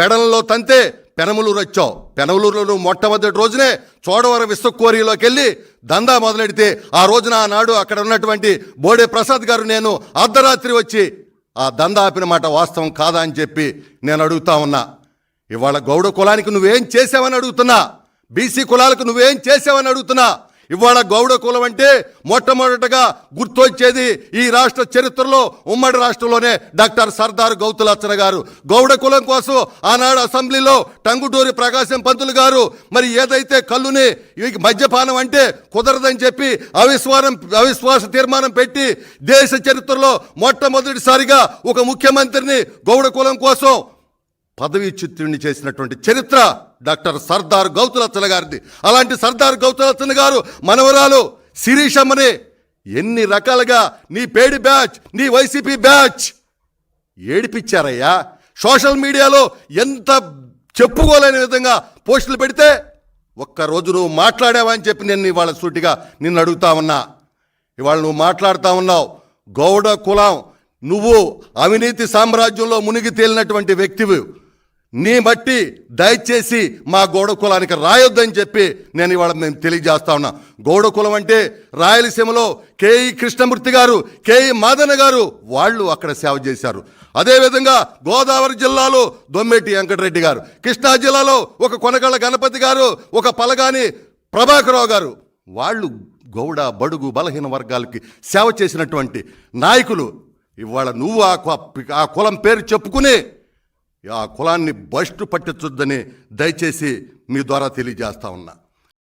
పెడలలో తంతే పెనమలూరు వచ్చావు పెనమలూరులో మొట్టమొదటి రోజునే చోడవరం విశ్వకోరిలోకి వెళ్ళి దందా మొదలెడితే ఆ రోజున ఆనాడు అక్కడ ఉన్నటువంటి బోడే ప్రసాద్ గారు నేను అర్ధరాత్రి వచ్చి ఆ దందా ఆపిన మాట వాస్తవం కాదా అని చెప్పి నేను అడుగుతా ఉన్నా. ఇవాళ గౌడ కులానికి నువ్వేం చేసావని అడుగుతున్నా. బీసీ కులాలకు నువ్వేం చేసావని అడుగుతున్నా. ఇవాళ గౌడ కులం అంటే మొట్టమొదటగా గుర్తొచ్చేది ఈ రాష్ట్ర చరిత్రలో ఉమ్మడి రాష్ట్రంలోనే డాక్టర్ సర్దార్ గౌతులచ్చన గారు. గౌడ కులం కోసం ఆనాడు అసెంబ్లీలో టంగుటూరి ప్రకాశం పంతులు గారు మరి ఏదైతే కళ్ళుని ఈ మద్యపానం అంటే కుదరదని చెప్పి అవిశ్వాసం అవిశ్వాస తీర్మానం పెట్టి దేశ చరిత్రలో మొట్టమొదటిసారిగా ఒక ముఖ్యమంత్రిని గౌడ కులం కోసం పదవి చిత్రుణ్ణి చేసినటువంటి చరిత్ర డాక్టర్ సర్దార్ గౌతులచ్చన గారిది. అలాంటి సర్దార్ గౌతులచ్చన గారు మనవరాలు శిరీషమ్మని ఎన్ని రకాలుగా నీ పేడి బ్యాచ్ నీ వైసీపీ బ్యాచ్ ఏడిపించారయ్యా. సోషల్ మీడియాలో ఎంత చెప్పుకోలేని విధంగా పోస్టులు పెడితే ఒక్కరోజు నువ్వు మాట్లాడావా అని చెప్పి నేను ఇవాళ సూటిగా నిన్ను అడుగుతా ఉన్నా. ఇవాళ నువ్వు మాట్లాడుతూ ఉన్నావు. గౌడ కులం నువ్వు అవినీతి సామ్రాజ్యంలో మునిగి తేలినటువంటి వ్యక్తివి. నీ బట్టి దయచేసి మా గౌడ కులానికి రాయొద్దని చెప్పి నేను ఇవాళ నేను తెలియజేస్తా ఉన్నా. గౌడ కులం అంటే రాయలసీమలో కేఈ కృష్ణమూర్తి గారు కేఈ మాదన గారు వాళ్ళు అక్కడ సేవ చేశారు. అదేవిధంగా గోదావరి జిల్లాలో దొమ్మెటి వెంకటరెడ్డి గారు కృష్ణా జిల్లాలో ఒక కొనగళ్ళ గణపతి గారు ఒక పలగాని ప్రభాకరరావు గారు వాళ్ళు గౌడ బడుగు బలహీన వర్గాలకి సేవ చేసినటువంటి నాయకులు. ఇవాళ నువ్వు ఆ ఆ కులం పేరు చెప్పుకునే ఆ కులాన్ని బస్టు పట్టించొద్దని దయచేసి మీ ద్వారా తెలియజేస్తా ఉన్నా.